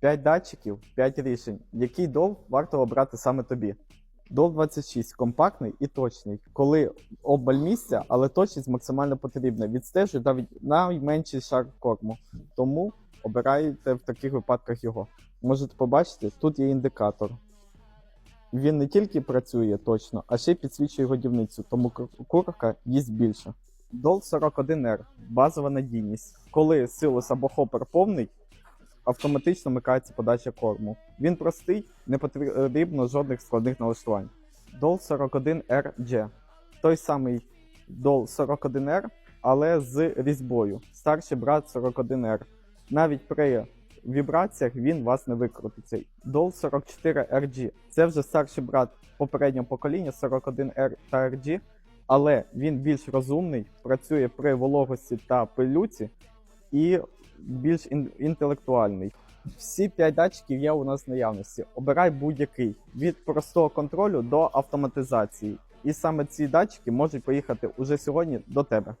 5 датчиків, 5 рішень. Який дов варто обрати саме тобі? Дов 26 компактний і точний, коли обмаль місця, але точність максимально потрібна. Відстежує навіть найменший шар корму. Тому обирайте в таких випадках його. Можете побачити, тут є індикатор. Він не тільки працює точно, а ще й підсвічує годівницю, тому курка їсть більше. Дол 41R базова надійність. Коли силос або хопер повний, автоматично вмикається подача корму. Він простий, не потрібно жодних складних налаштувань. Дол 41RG. Той самий Дол 41R, але з різьбою. Старший брат 41R. Навіть при вібраціях він вас не викрутиться. Дол 44RG. Це вже старший брат попереднього покоління 41R та RG, але він більш розумний, працює при вологості та пилюці і більш інтелектуальний. Всі 5 датчиків є у нас в наявності. Обирай будь-який від простого контролю до автоматизації. І саме ці датчики можуть поїхати уже сьогодні до тебе.